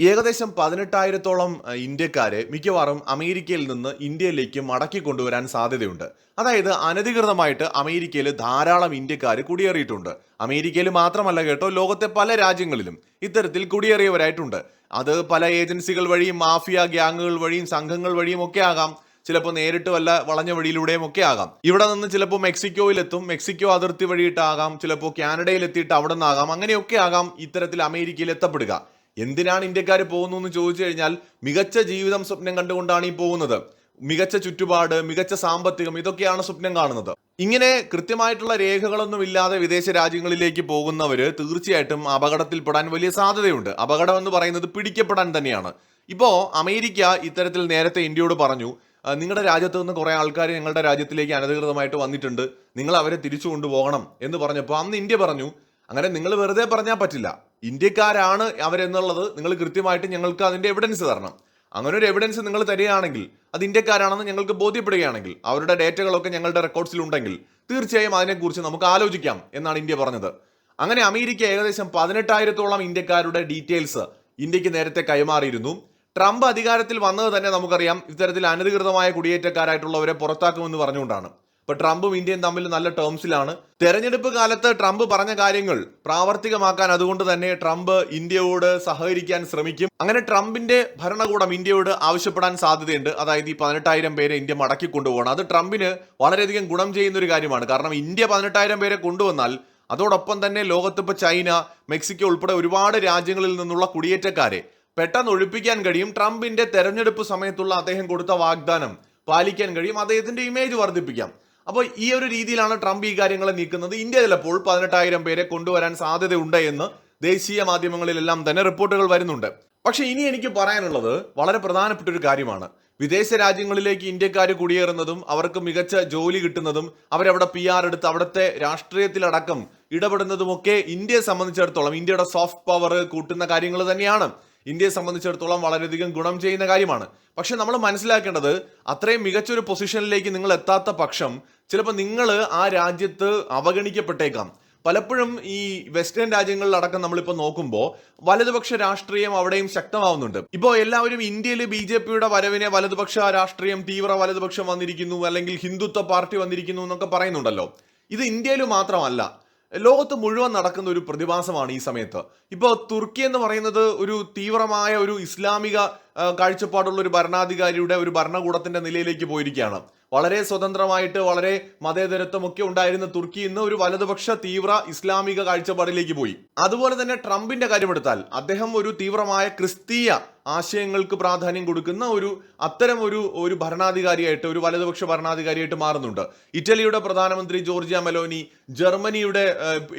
ഏകദേശം പതിനെട്ടായിരത്തോളം ഇന്ത്യക്കാരെ മിക്കവാറും അമേരിക്കയിൽ നിന്ന് ഇന്ത്യയിലേക്ക് മടക്കി കൊണ്ടുവരാൻ സാധ്യതയുണ്ട്. അതായത് അനധികൃതമായിട്ട് അമേരിക്കയിൽ ധാരാളം ഇന്ത്യക്കാർ കുടിയേറിയിട്ടുണ്ട്. അമേരിക്കയിൽ മാത്രമല്ല കേട്ടോ ലോകത്തെ പല രാജ്യങ്ങളിലും ഇത്തരത്തിൽ കുടിയേറിയവരായിട്ടുണ്ട്. അത് പല ഏജൻസികൾ വഴിയും മാഫിയ ഗ്യാങ്ങുകൾ വഴിയും സംഘങ്ങൾ വഴിയും ഒക്കെ ആകാം. ചിലപ്പോൾ നേരിട്ട് വല്ല വളഞ്ഞ വഴിയിലൂടെയും ഒക്കെ ആകാം. ഇവിടെ നിന്ന് ചിലപ്പോൾ മെക്സിക്കോയിലെത്തും മെക്സിക്കോ അതിർത്തി വഴിയിട്ടാകാം ചിലപ്പോൾ കാനഡയിൽ എത്തിയിട്ട് അവിടെ നിന്നാകാം അങ്ങനെയൊക്കെ ആകാം ഇത്തരത്തിൽ അമേരിക്കയിൽ എത്തപ്പെടുക. എന്തിനാണ് ഇന്ത്യക്കാർ പോകുന്നു എന്ന് ചോദിച്ചു കഴിഞ്ഞാൽ മികച്ച ജീവിതം സ്വപ്നം കണ്ടുകൊണ്ടാണ് ഈ പോകുന്നത്. മികച്ച ചുറ്റുപാട് മികച്ച സാമ്പത്തികം ഇതൊക്കെയാണ് സ്വപ്നം കാണുന്നത്. ഇങ്ങനെ കൃത്യമായിട്ടുള്ള രേഖകളൊന്നും ഇല്ലാതെ വിദേശ രാജ്യങ്ങളിലേക്ക് പോകുന്നവര് തീർച്ചയായിട്ടും അപകടത്തിൽപ്പെടാൻ വലിയ സാധ്യതയുണ്ട്. അപകടം എന്ന് പറയുന്നത് പിടിക്കപ്പെടാൻ തന്നെയാണ്. ഇപ്പോ അമേരിക്ക ഇത്തരത്തിൽ നേരത്തെ ഇന്ത്യയോട് പറഞ്ഞു നിങ്ങളുടെ രാജ്യത്ത് നിന്ന് കുറെ ആൾക്കാർ ഞങ്ങളുടെ രാജ്യത്തിലേക്ക് അനധികൃതമായിട്ട് വന്നിട്ടുണ്ട്. നിങ്ങൾ അവരെ തിരിച്ചു കൊണ്ടുപോകണം എന്ന് പറഞ്ഞപ്പോൾ അന്ന് ഇന്ത്യ പറഞ്ഞു അങ്ങനെ നിങ്ങൾ വെറുതെ പറഞ്ഞാൽ പറ്റില്ല. ഇന്ത്യക്കാരാണ് അവരെന്നുള്ളത് നിങ്ങൾ കൃത്യമായിട്ട് ഞങ്ങൾക്ക് അതിന്റെ എവിഡൻസ് തരണം. അങ്ങനെ ഒരു എവിഡൻസ് നിങ്ങൾ തരികയാണെങ്കിൽ അത് ഇന്ത്യക്കാരാണെന്ന് ഞങ്ങൾക്ക് ബോധ്യപ്പെടുകയാണെങ്കിൽ അവരുടെ ഡേറ്റകളൊക്കെ ഞങ്ങളുടെ റെക്കോർഡ്സിൽ ഉണ്ടെങ്കിൽ തീർച്ചയായും അതിനെക്കുറിച്ച് നമുക്ക് ആലോചിക്കാം എന്നാണ് ഇന്ത്യ പറഞ്ഞത്. അങ്ങനെ അമേരിക്ക ഏകദേശം പതിനെട്ടായിരത്തോളം ഇന്ത്യക്കാരുടെ ഡീറ്റെയിൽസ് ഇന്ത്യയ്ക്ക് നേരത്തെ കൈമാറിയിരുന്നു. ട്രംപ് അധികാരത്തിൽ വന്നത് തന്നെ നമുക്കറിയാം. ഇത്തരത്തിൽ അനധികൃതമായ കുടിയേറ്റക്കാരായിട്ടുള്ളവരെ പുറത്താക്കുമെന്ന് പറഞ്ഞുകൊണ്ടാണ്. ഇപ്പൊ ട്രംപും ഇന്ത്യയും തമ്മിൽ നല്ല ടേംസിലാണ് തെരഞ്ഞെടുപ്പ് കാലത്ത് ട്രംപ് പറഞ്ഞ കാര്യങ്ങൾ പ്രാവർത്തികമാക്കാൻ അതുകൊണ്ട് തന്നെ ട്രംപ് ഇന്ത്യയോട് സഹകരിക്കാൻ ശ്രമിക്കും. അങ്ങനെ ട്രംപിന്റെ ഭരണകൂടം ഇന്ത്യയോട് ആവശ്യപ്പെടാൻ സാധ്യതയുണ്ട്. അതായത് ഈ പതിനെട്ടായിരം പേരെ ഇന്ത്യ മടക്കി കൊണ്ടുപോകണം. അത് ട്രംപിന് വളരെയധികം ഗുണം ചെയ്യുന്ന ഒരു കാര്യമാണ്. കാരണം ഇന്ത്യ പതിനെട്ടായിരം പേരെ കൊണ്ടുവന്നാൽ അതോടൊപ്പം തന്നെ ലോകത്തിപ്പോൾ ചൈന മെക്സിക്കോ ഉൾപ്പെടെ ഒരുപാട് രാജ്യങ്ങളിൽ നിന്നുള്ള കുടിയേറ്റക്കാരെ പെട്ടെന്ന് ഒഴിപ്പിക്കാൻ കഴിയും. ട്രംപിന്റെ തെരഞ്ഞെടുപ്പ് സമയത്തുള്ള അദ്ദേഹം കൊടുത്ത വാഗ്ദാനം പാലിക്കാൻ കഴിയും. അദ്ദേഹത്തിന്റെ ഇമേജ് വർദ്ധിപ്പിക്കാം. അപ്പോൾ ഈ ഒരു രീതിയിലാണ് ട്രംപ് ഈ കാര്യങ്ങളെ നീക്കുന്നത്. ഇന്ത്യ ചിലപ്പോൾ പതിനെട്ടായിരം പേരെ കൊണ്ടുവരാൻ സാധ്യതയുണ്ട് എന്ന് ദേശീയ മാധ്യമങ്ങളിലെല്ലാം തന്നെ റിപ്പോർട്ടുകൾ വരുന്നുണ്ട്. പക്ഷെ ഇനി എനിക്ക് പറയാനുള്ളത് വളരെ പ്രധാനപ്പെട്ട ഒരു കാര്യമാണ്. വിദേശ രാജ്യങ്ങളിലേക്ക് ഇന്ത്യക്കാർ കുടിയേറുന്നതും അവർക്ക് മികച്ച ജോലി കിട്ടുന്നതും അവരവിടെ പി ആർ എടുത്ത് അവിടുത്തെ രാഷ്ട്രീയത്തിലടക്കം ഇടപെടുന്നതുമൊക്കെ ഇന്ത്യയെ സംബന്ധിച്ചിടത്തോളം ഇന്ത്യയുടെ സോഫ്റ്റ് പവർ കൂട്ടുന്ന കാര്യങ്ങൾ തന്നെയാണ്. ഇന്ത്യയെ സംബന്ധിച്ചിടത്തോളം വളരെയധികം ഗുണം ചെയ്യുന്ന കാര്യമാണ്. പക്ഷെ നമ്മൾ മനസ്സിലാക്കേണ്ടത് അത്രയും മികച്ചൊരു പൊസിഷനിലേക്ക് നിങ്ങൾ എത്താത്ത പക്ഷം ചിലപ്പോൾ നിങ്ങൾ ആ രാജ്യത്ത് അവഗണിക്കപ്പെട്ടേക്കാം. പലപ്പോഴും ഈ വെസ്റ്റേൺ രാജ്യങ്ങളിലടക്കം നമ്മളിപ്പോൾ നോക്കുമ്പോൾ വലതുപക്ഷ രാഷ്ട്രീയം അവിടെയും ശക്തമാവുന്നുണ്ട്. ഇപ്പോൾ എല്ലാവരും ഇന്ത്യയിൽ ബി ജെ പിയുടെ വരവിനെ വലതുപക്ഷ രാഷ്ട്രീയം തീവ്ര വലതുപക്ഷം വന്നിരിക്കുന്നു അല്ലെങ്കിൽ ഹിന്ദുത്വ പാർട്ടി വന്നിരിക്കുന്നു എന്നൊക്കെ പറയുന്നുണ്ടല്ലോ. ഇത് ഇന്ത്യയിൽ മാത്രമല്ല. ലോകത്ത് മുഴുവൻ നടക്കുന്ന ഒരു പ്രതിഭാസമാണ് ഈ സമയത്ത്. ഇപ്പോൾ തുർക്കി എന്ന് പറയുന്നത് ഒരു തീവ്രമായ ഒരു ഇസ്ലാമിക കാഴ്ചപ്പാടുള്ള ഒരു ഭരണാധികാരിയുടെ ഒരു ഭരണകൂടത്തിന്റെ നിലയിലേക്ക് പോയിരിക്കുകയാണ്. വളരെ സ്വതന്ത്രമായിട്ട് വളരെ മതേതരത്വം ഒക്കെ ഉണ്ടായിരുന്ന തുർക്കി ഇന്ന് ഒരു വലതുപക്ഷ തീവ്ര ഇസ്ലാമിക കാഴ്ചപ്പാടിലേക്ക് പോയി. അതുപോലെ തന്നെ ട്രംപിന്റെ കാര്യമെടുത്താൽ അദ്ദേഹം ഒരു തീവ്രമായ ക്രിസ്തീയ ആശയങ്ങൾക്ക് പ്രാധാന്യം കൊടുക്കുന്ന ഒരു അത്തരം ഒരു ഒരു ഭരണാധികാരിയായിട്ട് ഒരു വലതുപക്ഷ ഭരണാധികാരിയായിട്ട് മാറുന്നുണ്ട്. ഇറ്റലിയുടെ പ്രധാനമന്ത്രി ജോർജിയ മെലോനി ജർമ്മനിയുടെ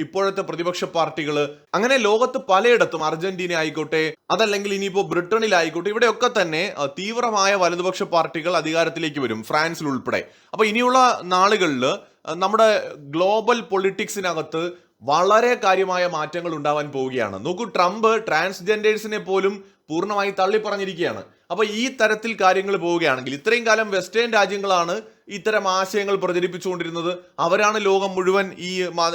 ഇപ്പോഴത്തെ പ്രതിപക്ഷ പാർട്ടികൾ അങ്ങനെ ലോകത്ത് പലയിടത്തും അർജന്റീന ആയിക്കോട്ടെ അതല്ലെങ്കിൽ ഇനിയിപ്പോ ബ്രിട്ടനിലായിക്കോട്ടെ ഇവിടെയൊക്കെ തന്നെ തീവ്രമായ വലതുപക്ഷ പാർട്ടികൾ അധികാരത്തിലേക്ക് വരും ഫ്രാൻസിൽ ഉൾപ്പെടെ അപ്പൊ ഇനിയുള്ള നാളുകളിൽ നമ്മുടെ ഗ്ലോബൽ പൊളിറ്റിക്സിനകത്ത് വളരെ കാര്യമായ മാറ്റങ്ങൾ ഉണ്ടാവാൻ പോവുകയാണ്. നോക്കൂ ട്രംപ് ട്രാൻസ്ജെൻഡേഴ്സിനെ പോലും പൂർണമായി തള്ളിപ്പറഞ്ഞിരിക്കുകയാണ്. അപ്പൊ ഈ തരത്തിൽ കാര്യങ്ങൾ പോവുകയാണെങ്കിൽ ഇത്രയും കാലം വെസ്റ്റേൺ രാജ്യങ്ങളാണ് ഇത്തരം ആശയങ്ങൾ പ്രചരിപ്പിച്ചുകൊണ്ടിരുന്നത്. അവരാണ് ലോകം മുഴുവൻ ഈ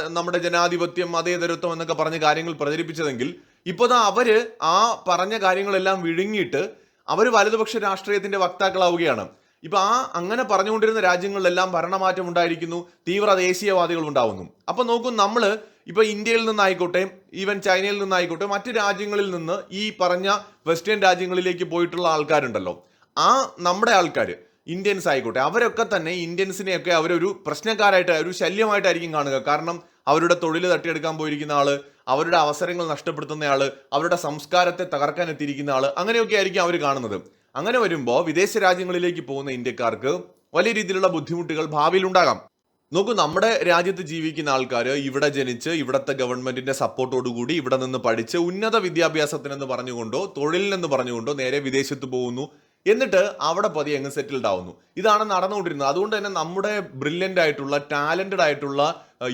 നമ്മുടെ ജനാധിപത്യം മതേതരത്വം എന്നൊക്കെ പറഞ്ഞ കാര്യങ്ങൾ പ്രചരിപ്പിച്ചതെങ്കിൽ ഇപ്പോൾ അവർ ആ പറഞ്ഞ കാര്യങ്ങളെല്ലാം വിഴുങ്ങിയിട്ട് അവർ വലതുപക്ഷ രാഷ്ട്രീയത്തിന്റെ വക്താക്കളാവുകയാണ്. ഇപ്പൊ ആ അങ്ങനെ പറഞ്ഞുകൊണ്ടിരുന്ന രാജ്യങ്ങളിലെല്ലാം ഭരണമാറ്റം ഉണ്ടായിരിക്കുന്നു തീവ്ര ദേശീയവാദികൾ ഉണ്ടാവുന്നു അപ്പൊ നോക്കൂ നമ്മൾ ഇപ്പൊ ഇന്ത്യയിൽ നിന്നായിക്കോട്ടെ ഈവൻ ചൈനയിൽ നിന്നായിക്കോട്ടെ മറ്റ് രാജ്യങ്ങളിൽ നിന്ന് ഈ പറഞ്ഞ വെസ്റ്റേൺ രാജ്യങ്ങളിലേക്ക് പോയിട്ടുള്ള ആൾക്കാരുണ്ടല്ലോ. ആ നമ്മുടെ ആൾക്കാർ ഇന്ത്യൻസ് ആയിക്കോട്ടെ അവരൊക്കെ തന്നെ ഇന്ത്യൻസിനെയൊക്കെ അവരൊരു പ്രശ്നക്കാരായിട്ട് ഒരു ശല്യമായിട്ടായിരിക്കും കാണുക. കാരണം അവരുടെ തൊഴിൽ തട്ടിയെടുക്കാൻ പോയിരിക്കുന്ന ആൾ അവരുടെ അവസരങ്ങൾ നഷ്ടപ്പെടുത്തുന്ന ആൾ അവരുടെ സംസ്കാരത്തെ തകർക്കാൻ എത്തിയിരിക്കുന്ന ആൾ അങ്ങനെയൊക്കെ ആയിരിക്കും അവർ കാണുന്നത്. അങ്ങനെ വരുമ്പോൾ വിദേശ രാജ്യങ്ങളിലേക്ക് പോകുന്ന ഇന്ത്യക്കാർക്ക് വലിയ രീതിയിലുള്ള ബുദ്ധിമുട്ടുകൾ ഭാവിയിൽ ഉണ്ടാകാം. നോക്കൂ നമ്മുടെ രാജ്യത്ത് ജീവിക്കുന്ന ആൾക്കാർ ഇവിടെ ജനിച്ച് ഇവിടത്തെ ഗവൺമെന്റിന്റെ സപ്പോർട്ടോടുകൂടി ഇവിടെ നിന്ന് പഠിച്ച് ഉന്നത വിദ്യാഭ്യാസത്തിനെന്ന് പറഞ്ഞുകൊണ്ടോ തൊഴിലിനെന്ന് പറഞ്ഞുകൊണ്ടോ നേരെ വിദേശത്ത് പോകുന്നു. എന്നിട്ട് അവിടെ പതിയെ അങ്ങ് സെറ്റിൽഡ് ആവുന്നു. ഇതാണ് നടന്നുകൊണ്ടിരുന്നത്. അതുകൊണ്ട് തന്നെ നമ്മുടെ ബ്രില്യന്റ് ആയിട്ടുള്ള ടാലന്റഡ് ആയിട്ടുള്ള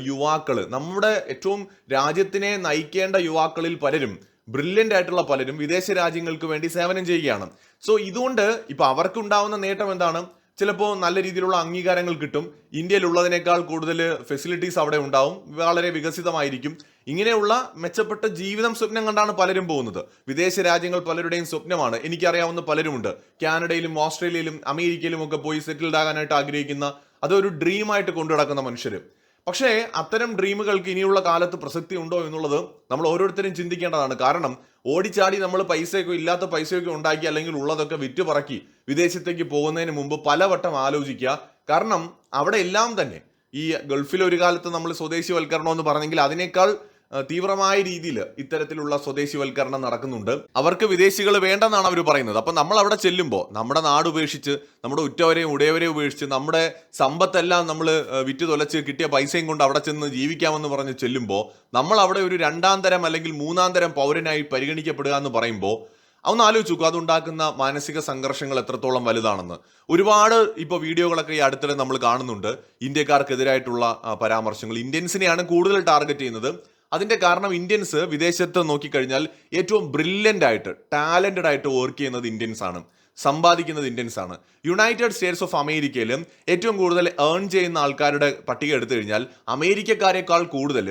യുവാക്കൾ നമ്മുടെ ഏറ്റവും രാജ്യത്തിനെ നയിക്കേണ്ട യുവാക്കളിൽ പലരും ബ്രില്യന്റ് ആയിട്ടുള്ള പലരും വിദേശ രാജ്യങ്ങൾക്ക് വേണ്ടി സേവനം ചെയ്യുകയാണ്. സോ ഇതുകൊണ്ട് ഇപ്പം അവർക്കുണ്ടാവുന്ന നേട്ടം എന്താണ്? ചിലപ്പോൾ നല്ല രീതിയിലുള്ള അംഗീകാരങ്ങൾ കിട്ടും. ഇന്ത്യയിലുള്ളതിനേക്കാൾ കൂടുതൽ ഫെസിലിറ്റീസ് അവിടെ ഉണ്ടാവും. വളരെ വികസിതമായിരിക്കും. ഇങ്ങനെയുള്ള മെച്ചപ്പെട്ട ജീവിതം സ്വപ്നം കണ്ടാണ് പലരും പോകുന്നത്. വിദേശ രാജ്യങ്ങൾ പലരുടെയും സ്വപ്നമാണ്. എനിക്കറിയാവുന്ന പലരുമുണ്ട്. കാനഡയിലും ഓസ്ട്രേലിയയിലും അമേരിക്കയിലും ഒക്കെ പോയി സെറ്റിൽഡ് ആകാനായിട്ട് ആഗ്രഹിക്കുന്ന അതൊരു ഡ്രീമായിട്ട് കൊണ്ടു നടക്കുന്ന മനുഷ്യർ പക്ഷേ അത്തരം ഡ്രീമുകൾക്ക് ഇനിയുള്ള കാലത്ത് പ്രസക്തി ഉണ്ടോ എന്നുള്ളത് നമ്മൾ ഓരോരുത്തരും ചിന്തിക്കേണ്ടതാണ്. കാരണം ഓടിച്ചാടി നമ്മൾ പൈസയൊക്കെ ഇല്ലാത്ത പൈസയൊക്കെ ഉണ്ടാക്കി അല്ലെങ്കിൽ ഉള്ളതൊക്കെ വിറ്റ് പറക്കി വിദേശത്തേക്ക് പോകുന്നതിന് മുമ്പ് പലവട്ടം ആലോചിക്കുക. കാരണം അവിടെ എല്ലാം തന്നെ ഈ ഗൾഫിൽ ഒരു കാലത്ത് നമ്മൾ സ്വദേശിവൽക്കരണം എന്ന് പറഞ്ഞെങ്കിൽ അതിനേക്കാൾ തീവ്രമായ രീതിയിൽ ഇത്തരത്തിലുള്ള സ്വദേശിവൽക്കരണം നടക്കുന്നുണ്ട്. അവർക്ക് വിദേശികൾ വേണ്ടെന്നാണ് അവർ പറയുന്നത്. അപ്പം നമ്മൾ അവിടെ ചെല്ലുമ്പോൾ നമ്മുടെ നാട് ഉപേക്ഷിച്ച് നമ്മുടെ ഉറ്റവരെയും ഉടയവരെയും ഉപേക്ഷിച്ച് നമ്മുടെ സമ്പത്തെല്ലാം നമ്മൾ വിറ്റ് തൊലച്ച് കിട്ടിയ പൈസയും കൊണ്ട് അവിടെ ചെന്ന് ജീവിക്കാമെന്ന് പറഞ്ഞ് ചെല്ലുമ്പോൾ നമ്മൾ അവിടെ ഒരു രണ്ടാം തരം അല്ലെങ്കിൽ മൂന്നാം തരം പൗരനായി പരിഗണിക്കപ്പെടുക എന്ന് പറയുമ്പോൾ ഒന്ന് ആലോചിച്ചു നോക്കൂ അതുണ്ടാക്കുന്ന മാനസിക സംഘർഷങ്ങൾ എത്രത്തോളം വലുതാണെന്ന്. ഒരുപാട് ഇപ്പോൾ വീഡിയോകളൊക്കെ ഈ അടുത്തിടെ നമ്മൾ കാണുന്നുണ്ട്. ഇന്ത്യക്കാർക്കെതിരായിട്ടുള്ള പരാമർശങ്ങൾ. ഇന്ത്യൻസിനെയാണ് കൂടുതൽ ടാർഗറ്റ് ചെയ്യുന്നത്. അതിന്റെ കാരണം ഇന്ത്യൻസ് വിദേശത്ത് നോക്കിക്കഴിഞ്ഞാൽ ഏറ്റവും ബ്രില്യന്റ് ആയിട്ട് ടാലന്റഡ് ആയിട്ട് വർക്ക് ചെയ്യുന്നത് ഇന്ത്യൻസ് ആണ്. സമ്പാദിക്കുന്നത് ഇന്ത്യൻസ് ആണ്. യുണൈറ്റഡ് സ്റ്റേറ്റ്സ് ഓഫ് അമേരിക്കയിലും ഏറ്റവും കൂടുതൽ ഏൺ ചെയ്യുന്ന ആൾക്കാരുടെ പട്ടിക എടുത്തു കഴിഞ്ഞാൽ അമേരിക്കക്കാരെക്കാൾ കൂടുതൽ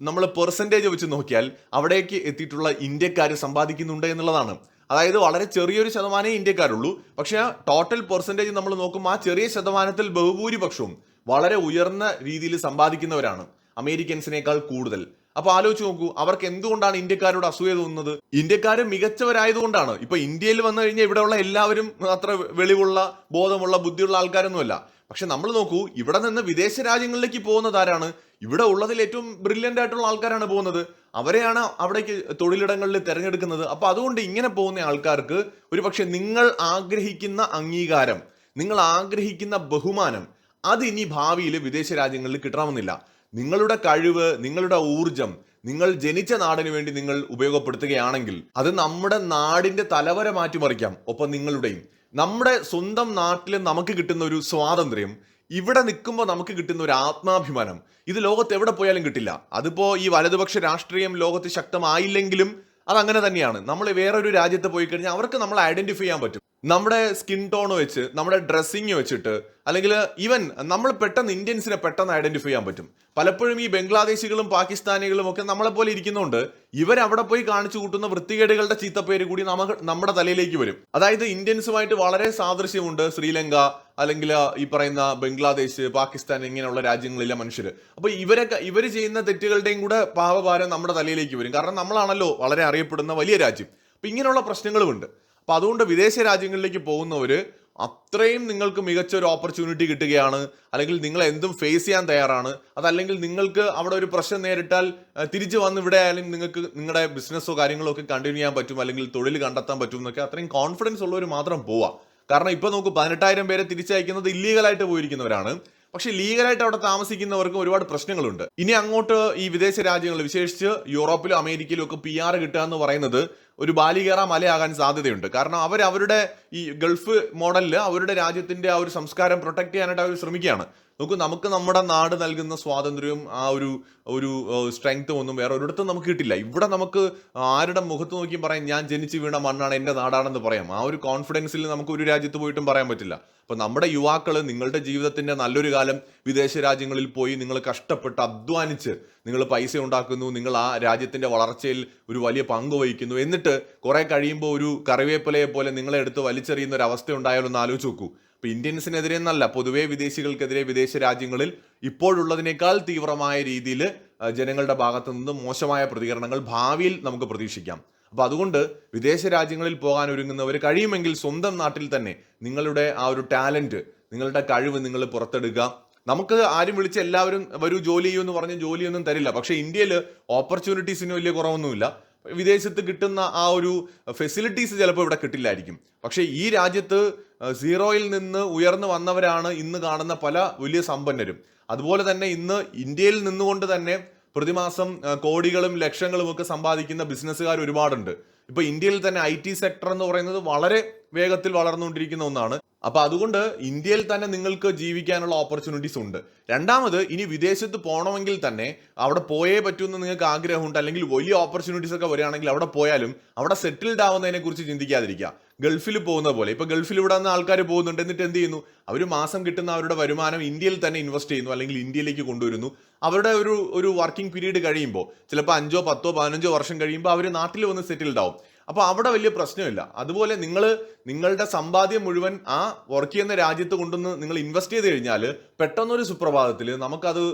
നമ്മൾ പെർസെന്റേജ് വെച്ച് നോക്കിയാൽ അവിടേക്ക് എത്തിയിട്ടുള്ള ഇന്ത്യക്കാർ സമ്പാദിക്കുന്നുണ്ട് എന്നുള്ളതാണ്. അതായത് വളരെ ചെറിയൊരു ശതമാനമേ ഇന്ത്യക്കാരുള്ളൂ. പക്ഷേ ടോട്ടൽ പെർസെന്റേജ് നമ്മൾ നോക്കുമ്പോൾ ആ ചെറിയ ശതമാനത്തിൽ ബഹുഭൂരിപക്ഷവും വളരെ ഉയർന്ന രീതിയിൽ സമ്പാദിക്കുന്നവരാണ് അമേരിക്കൻസിനേക്കാൾ കൂടുതൽ. അപ്പൊ ആലോചിച്ച് നോക്കൂ അവർക്ക് എന്തുകൊണ്ടാണ് ഇന്ത്യക്കാരോട് അസൂയ തോന്നുന്നത്? ഇന്ത്യക്കാര് മികച്ചവരായതുകൊണ്ടാണ്. ഇപ്പൊ ഇന്ത്യയിൽ വന്നു കഴിഞ്ഞാൽ ഇവിടെയുള്ള എല്ലാവരും അത്ര വെളിവുള്ള ബോധമുള്ള ബുദ്ധിയുള്ള ആൾക്കാരൊന്നുമല്ല. പക്ഷെ നമ്മൾ നോക്കൂ ഇവിടെ നിന്ന് വിദേശ രാജ്യങ്ങളിലേക്ക് പോകുന്നത് ആരാണ്? ഇവിടെ ഉള്ളതിൽ ഏറ്റവും ബ്രില്യന്റ് ആയിട്ടുള്ള ആൾക്കാരാണ് പോകുന്നത്. അവരെയാണ് അവിടേക്ക് തൊഴിലിടങ്ങളിൽ തിരഞ്ഞെടുക്കുന്നത്. അപ്പൊ അതുകൊണ്ട് ഇങ്ങനെ പോകുന്ന ആൾക്കാർക്ക് ഒരു പക്ഷെ നിങ്ങൾ ആഗ്രഹിക്കുന്ന അംഗീകാരം നിങ്ങൾ ആഗ്രഹിക്കുന്ന ബഹുമാനം അത് ഇനി ഭാവിയിൽ വിദേശ രാജ്യങ്ങളിൽ കിട്ടണമെന്നില്ല. നിങ്ങളുടെ കഴിവ് നിങ്ങളുടെ ഊർജം നിങ്ങൾ ജനിച്ച നാടിന് വേണ്ടി നിങ്ങൾ ഉപയോഗപ്പെടുത്തുകയാണെങ്കിൽ അത് നമ്മുടെ നാടിന്റെ തലവര മാറ്റിമറിക്കാം ഒപ്പം നിങ്ങളുടെയും. നമ്മുടെ സ്വന്തം നാട്ടിൽ നമുക്ക് കിട്ടുന്ന ഒരു സ്വാതന്ത്ര്യം ഇവിടെ നിൽക്കുമ്പോൾ നമുക്ക് കിട്ടുന്ന ഒരു ആത്മാഭിമാനം. ഇത് ലോകത്ത് എവിടെ പോയാലും കിട്ടില്ല. അതിപ്പോ ഈ വലതുപക്ഷ രാഷ്ട്രീയം ലോകത്ത് ശക്തമായില്ലെങ്കിലും അതങ്ങനെ തന്നെയാണ്. നമ്മൾ വേറൊരു രാജ്യത്ത് പോയി കഴിഞ്ഞാൽ അവർക്ക് നമ്മൾ ഐഡന്റിഫൈ ചെയ്യാൻ പറ്റും. നമ്മുടെ സ്കിൻ ടോൺ വെച്ച് നമ്മുടെ ഡ്രസ്സിങ് വെച്ചിട്ട് അല്ലെങ്കിൽ ഈവൻ നമ്മൾ പെട്ടെന്ന് ഇന്ത്യൻസിനെ പെട്ടെന്ന് ഐഡന്റിഫൈ ചെയ്യാൻ പറ്റും. പലപ്പോഴും ഈ ബംഗ്ലാദേശികളും പാകിസ്ഥാനികളും ഒക്കെ നമ്മളെ പോലെ ഇരിക്കുന്നതുകൊണ്ട് ഇവരവിടെ പോയി കാണിച്ചു കൂട്ടുന്ന വൃത്തികേടുകളുടെ ചീത്തപ്പേര് കൂടി നമുക്ക് നമ്മുടെ തലയിലേക്ക് വരും. അതായത് ഇന്ത്യൻസുമായിട്ട് വളരെ സാദൃശ്യമുണ്ട് ശ്രീലങ്ക അല്ലെങ്കിൽ ഈ പറയുന്ന ബംഗ്ലാദേശ് പാകിസ്ഥാൻ ഇങ്ങനെയുള്ള രാജ്യങ്ങളിലെ മനുഷ്യർ അപ്പൊ ഇവരൊക്കെ ഇവർ ചെയ്യുന്ന തെറ്റുകളുടെയും കൂടെ പാവഭാരം നമ്മുടെ തലയിലേക്ക് വരും. കാരണം നമ്മളാണല്ലോ വളരെ അറിയപ്പെടുന്ന വലിയ രാജ്യം. അപ്പൊ ഇങ്ങനെയുള്ള പ്രശ്നങ്ങളുമുണ്ട്. അപ്പൊ അതുകൊണ്ട് വിദേശ രാജ്യങ്ങളിലേക്ക് പോകുന്നവർ അത്രയും നിങ്ങൾക്ക് മികച്ച ഒരു ഓപ്പർച്യൂണിറ്റി കിട്ടുകയാണ്. അല്ലെങ്കിൽ നിങ്ങൾ എന്തും ഫേസ് ചെയ്യാൻ തയ്യാറാണ്. അതല്ലെങ്കിൽ നിങ്ങൾക്ക് അവിടെ ഒരു പ്രശ്നം നേരിട്ടാൽ തിരിച്ചു വന്ന് ഇവിടെ ആയാലും നിങ്ങൾക്ക് നിങ്ങളുടെ ബിസിനസ്സോ കാര്യങ്ങളോ ഒക്കെ കണ്ടിന്യൂ ചെയ്യാൻ പറ്റും. അല്ലെങ്കിൽ തൊഴിൽ കണ്ടെത്താൻ പറ്റും എന്നൊക്കെ അത്രയും കോൺഫിഡൻസ് ഉള്ളവർ മാത്രം പോവാം. കാരണം ഇപ്പോൾ നമുക്ക് പതിനെട്ടായിരം പേരെ തിരിച്ചയക്കുന്നത് ഇല്ലീഗലായിട്ട് പോയിരിക്കുന്നവരാണ്. പക്ഷേ ലീഗലായിട്ട് അവിടെ താമസിക്കുന്നവർക്കും ഒരുപാട് പ്രശ്നങ്ങളുണ്ട്. ഇനി അങ്ങോട്ട് ഈ വിദേശ രാജ്യങ്ങൾ വിശേഷിച്ച് യൂറോപ്പിലും അമേരിക്കയിലും ഒക്കെ പി ആർ കിട്ടുക എന്ന് പറയുന്നത് ഒരു ബാലികേറ മലയാകാൻ സാധ്യതയുണ്ട്. കാരണം അവർ അവരുടെ ഈ ഗൾഫ് മോഡലിൽ അവരുടെ രാജ്യത്തിന്റെ ആ ഒരു സംസ്കാരം പ്രൊട്ടക്ട് ചെയ്യാനായിട്ട് അവർ ശ്രമിക്കുകയാണ്. നോക്കൂ നമുക്ക് നമ്മുടെ നാട് നൽകുന്ന സ്വാതന്ത്ര്യവും ആ ഒരു ഒരു സ്ട്രെങ്ത്തും ഒന്നും വേറെ ഒരിടത്തും നമുക്ക് കിട്ടില്ല. ഇവിടെ നമുക്ക് ആരുടെ മുഖത്ത് നോക്കി പറയാം ഞാൻ ജനിച്ചു വീണ മണ്ണാണ് എന്റെ നാടാണെന്ന് പറയാം. ആ ഒരു കോൺഫിഡൻസിൽ നമുക്ക് ഒരു രാജ്യത്ത് പോയിട്ടും പറയാൻ പറ്റില്ല. അപ്പോൾ നമ്മുടെ യുവാക്കൾ നിങ്ങളുടെ ജീവിതത്തിന്റെ നല്ലൊരു കാലം വിദേശ രാജ്യങ്ങളിൽ പോയി നിങ്ങൾ കഷ്ടപ്പെട്ട് അധ്വാനിച്ച് നിങ്ങൾ പൈസ ഉണ്ടാക്കുന്നു നിങ്ങൾ ആ രാജ്യത്തിന്റെ വളർച്ചയിൽ ഒരു വലിയ പങ്ക് വഹിക്കുന്നു. എന്നിട്ട് കുറെ കഴിയുമ്പോൾ ഒരു കറിവേപ്പിലയെ പോലെ നിങ്ങളെ എടുത്ത് വലിച്ചെറിയുന്ന ഒരു അവസ്ഥ ഉണ്ടായാലൊന്ന് ആലോചിച്ച് നോക്കൂ. ഇപ്പൊ ഇന്ത്യൻസിനെതിരെ എന്നല്ല പൊതുവേ വിദേശികൾക്കെതിരെ വിദേശ രാജ്യങ്ങളിൽ ഇപ്പോഴുള്ളതിനേക്കാൾ തീവ്രമായ രീതിയിൽ ജനങ്ങളുടെ ഭാഗത്തു നിന്ന് മോശമായ പ്രതികരണങ്ങൾ ഭാവിയിൽ നമുക്ക് പ്രതീക്ഷിക്കാം. അപ്പൊ അതുകൊണ്ട് വിദേശ രാജ്യങ്ങളിൽ പോകാൻ ഒരുങ്ങുന്നവർ കഴിയുമെങ്കിൽ സ്വന്തം നാട്ടിൽ തന്നെ നിങ്ങളുടെ ആ ഒരു ടാലന്റ് നിങ്ങളുടെ കഴിവ് നിങ്ങൾ പുറത്തെടുക്കുക. നമുക്ക് ആരും വിളിച്ച് എല്ലാവരും വരൂ ജോലി ചെയ്യൂ എന്ന് പറഞ്ഞ് ജോലിയൊന്നും തരില്ല. പക്ഷേ ഇന്ത്യയിൽ ഓപ്പർച്യൂണിറ്റീസിന് വലിയ കുറവൊന്നുമില്ല. വിദേശത്ത് കിട്ടുന്ന ആ ഒരു ഫെസിലിറ്റീസ് ചിലപ്പോൾ ഇവിടെ കിട്ടില്ലായിരിക്കും. പക്ഷേ ഈ രാജ്യത്ത് സീറോയിൽ നിന്ന് ഉയർന്നു വന്നവരാണ് ഇന്ന് കാണുന്ന പല വലിയ സമ്പന്നരും. അതുപോലെ തന്നെ ഇന്ന് ഇന്ത്യയിൽ നിന്നുകൊണ്ട് തന്നെ പ്രതിമാസം കോടികളും ലക്ഷങ്ങളും ഒക്കെ സമ്പാദിക്കുന്ന ബിസിനസ്സുകാർ ഒരുപാടുണ്ട്. ഇപ്പൊ ഇന്ത്യയിൽ തന്നെ ഐ ടി സെക്ടർ എന്ന് പറയുന്നത് വളരെ വേഗത്തിൽ വളർന്നുകൊണ്ടിരിക്കുന്ന ഒന്നാണ്. അപ്പൊ അതുകൊണ്ട് ഇന്ത്യയിൽ തന്നെ നിങ്ങൾക്ക് ജീവിക്കാനുള്ള ഓപ്പർച്യൂണിറ്റീസ് ഉണ്ട്. രണ്ടാമത് ഇനി വിദേശത്ത് പോകണമെങ്കിൽ തന്നെ അവിടെ പോയേ പറ്റൂന്ന് നിങ്ങൾക്ക് ആഗ്രഹമുണ്ട്. അല്ലെങ്കിൽ വലിയ ഓപ്പർച്യൂണിറ്റീസ് ഒക്കെ വരികയാണെങ്കിൽ അവിടെ പോയാലും അവിടെ സെറ്റിൽഡ് ആവുന്നതിനെ കുറിച്ച് ചിന്തിക്കാതിരിക്കുക. ഗൾഫിൽ പോകുന്ന പോലെ. ഇപ്പൊ ഗൾഫിൽ ഇവിടെ നിന്ന് ആൾക്കാർ പോകുന്നുണ്ട്. എന്നിട്ട് എന്ത് ചെയ്യുന്നു? അവർ മാസം കിട്ടുന്ന അവരുടെ വരുമാനം ഇന്ത്യയിൽ തന്നെ ഇൻവെസ്റ്റ് ചെയ്യുന്നു. അല്ലെങ്കിൽ ഇന്ത്യയിലേക്ക് കൊണ്ടുവരുന്നു. അവരുടെ ഒരു ഒരു വർക്കിംഗ് പീരീഡ് കഴിയുമ്പോൾ ചിലപ്പോൾ അഞ്ചോ പത്തോ പതിനഞ്ചോ വർഷം കഴിയുമ്പോൾ അവർ നാട്ടിൽ വന്ന് സെറ്റിൽഡ് ആവും. അപ്പോൾ അവിടെ വലിയ പ്രശ്നമില്ല. അതുപോലെ നിങ്ങൾ നിങ്ങളുടെ സമ്പാദ്യം മുഴുവൻ ആ വർക്ക് ചെയ്യുന്ന രാജ്യത്ത് കൊണ്ടുവന്ന് നിങ്ങൾ ഇൻവെസ്റ്റ് ചെയ്ത് കഴിഞ്ഞാൽ പെട്ടെന്നൊരു സുപ്രഭാതത്തിൽ നമുക്കത്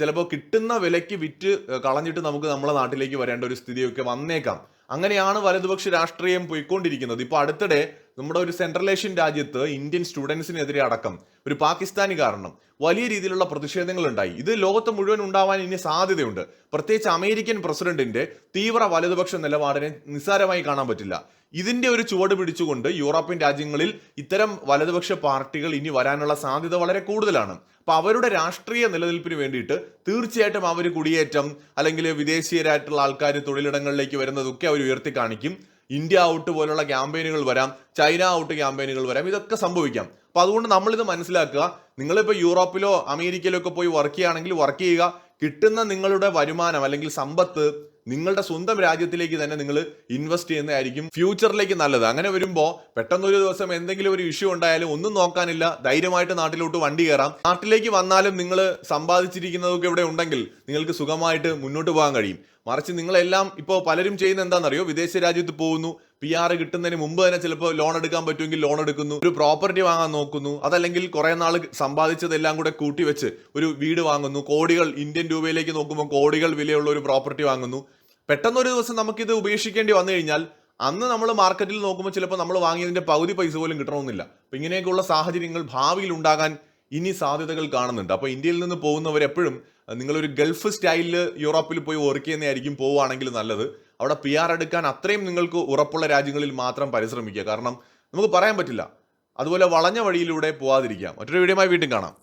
ചിലപ്പോൾ കിട്ടുന്ന വിലയ്ക്ക് വിറ്റ് കളഞ്ഞിട്ട് നമുക്ക് നമ്മളെ നാട്ടിലേക്ക് വരേണ്ട ഒരു സ്ഥിതിയൊക്കെ വന്നേക്കാം. അങ്ങനെയാണ് വലതുപക്ഷ രാഷ്ട്രീയം പോയിക്കൊണ്ടിരിക്കുന്നത്. ഇപ്പോൾ അടുത്തിടെ നമ്മുടെ ഒരു സെൻട്രൽ ഏഷ്യൻ രാജ്യത്ത് ഇന്ത്യൻ സ്റ്റുഡൻസിനെതിരെ അടക്കം ഒരു പാകിസ്ഥാനി കാരണം വലിയ രീതിയിലുള്ള പ്രതിഷേധങ്ങൾ ഉണ്ടായി ഇത് ലോകത്ത് മുഴുവൻ ഉണ്ടാവാൻ ഇനി സാധ്യതയുണ്ട്. പ്രത്യേകിച്ച് അമേരിക്കൻ പ്രസിഡന്റിന്റെ തീവ്ര വലതുപക്ഷ നിലപാടിനെ നിസ്സാരമായി കാണാൻ പറ്റില്ല. ഇതിന്റെ ഒരു ചുവട് പിടിച്ചുകൊണ്ട് യൂറോപ്യൻ രാജ്യങ്ങളിൽ ഇത്തരം വലതുപക്ഷ പാർട്ടികൾ ഇനി വരാനുള്ള സാധ്യത വളരെ കൂടുതലാണ്. അപ്പൊ അവരുടെ രാഷ്ട്രീയ നിലനിൽപ്പിന് വേണ്ടിയിട്ട് തീർച്ചയായിട്ടും അവർ കുടിയേറ്റം അല്ലെങ്കിൽ വിദേശീയരായിട്ടുള്ള ആൾക്കാർ തൊഴിലിടങ്ങളിലേക്ക് വരുന്നതൊക്കെ അവർ ഉയർത്തി കാണിക്കും ഇന്ത്യ ഔട്ട് പോലുള്ള ക്യാമ്പയിനുകൾ വരാം ചൈന ഔട്ട് ക്യാമ്പയിനുകൾ വരാം ഇതൊക്കെ സംഭവിക്കാം. അപ്പൊ അതുകൊണ്ട് നമ്മളിത് മനസ്സിലാക്കുക. നിങ്ങളിപ്പോൾ യൂറോപ്പിലോ അമേരിക്കയിലോ ഒക്കെ പോയി വർക്ക് ചെയ്യുകയാണെങ്കിൽ വർക്ക് ചെയ്യുക. കിട്ടുന്ന നിങ്ങളുടെ വരുമാനം അല്ലെങ്കിൽ സമ്പത്ത് നിങ്ങളുടെ സ്വന്തം രാജ്യത്തിലേക്ക് തന്നെ നിങ്ങൾ ഇൻവെസ്റ്റ് ചെയ്യുന്നതായിരിക്കും ഫ്യൂച്ചറിലേക്ക് നല്ലത്. അങ്ങനെ വരുമ്പോൾ പെട്ടെന്ന് ഒരു ദിവസം എന്തെങ്കിലും ഒരു ഇഷ്യൂ ഉണ്ടായാലും ഒന്നും നോക്കാനില്ല. ധൈര്യമായിട്ട് നാട്ടിലോട്ട് വണ്ടി കയറാം. നാട്ടിലേക്ക് വന്നാലും നിങ്ങൾ സമ്പാദിച്ചിരിക്കുന്നതൊക്കെ ഇവിടെ ഉണ്ടെങ്കിൽ നിങ്ങൾക്ക് സുഖമായിട്ട് മുന്നോട്ട് പോകാൻ കഴിയും. മറിച്ച് നിങ്ങളെല്ലാം ഇപ്പോൾ പലരും ചെയ്യുന്ന എന്താണെന്നറിയോ? വിദേശ രാജ്യത്ത് പോകുന്നു പി ആർ കിട്ടുന്നതിന് മുമ്പ് തന്നെ ചിലപ്പോൾ ലോൺ എടുക്കാൻ പറ്റുമെങ്കിൽ ലോൺ എടുക്കുന്നു ഒരു പ്രോപ്പർട്ടി വാങ്ങാൻ നോക്കുന്നു അതല്ലെങ്കിൽ കുറെ നാൾ സമ്പാദിച്ചതെല്ലാം കൂടെ കൂട്ടിവെച്ച് ഒരു വീട് വാങ്ങുന്നു കോടികൾ ഇന്ത്യൻ രൂപയിലേക്ക് നോക്കുമ്പോൾ കോടികൾ വിലയുള്ള ഒരു പ്രോപ്പർട്ടി വാങ്ങുന്നു. പെട്ടെന്ന് ഒരു ദിവസം നമുക്കിത് ഉപേക്ഷിക്കേണ്ടി വന്നു കഴിഞ്ഞാൽ അന്ന് നമ്മൾ മാർക്കറ്റിൽ നോക്കുമ്പോൾ ചിലപ്പോൾ നമ്മൾ വാങ്ങിയതിന്റെ പകുതി പൈസ പോലും കിട്ടണമെന്നില്ല. അപ്പം ഇങ്ങനെയൊക്കെയുള്ള സാഹചര്യങ്ങൾ ഭാവിയിൽ ഉണ്ടാകാൻ ഇനി സാധ്യതകൾ കാണുന്നുണ്ട്. അപ്പോൾ ഇന്ത്യയിൽ നിന്ന് പോകുന്നവരെപ്പോഴും നിങ്ങളൊരു ഗൾഫ് സ്റ്റൈലിൽ യൂറോപ്പിൽ പോയി വർക്ക് ചെയ്യുന്നതായിരിക്കും പോവുകയാണെങ്കിൽ നല്ലത്. അവിടെ പി ആർ എടുക്കാൻ അത്രയും നിങ്ങൾക്ക് ഉറപ്പുള്ള രാജ്യങ്ങളിൽ മാത്രം പരിശ്രമിക്കുക. കാരണം നമുക്ക് പറയാൻ പറ്റില്ല. അതുപോലെ വളഞ്ഞ വഴിയിലൂടെ പോവാതിരിക്കാം. മറ്റൊരു വീഡിയോമായി വീണ്ടും കാണാം.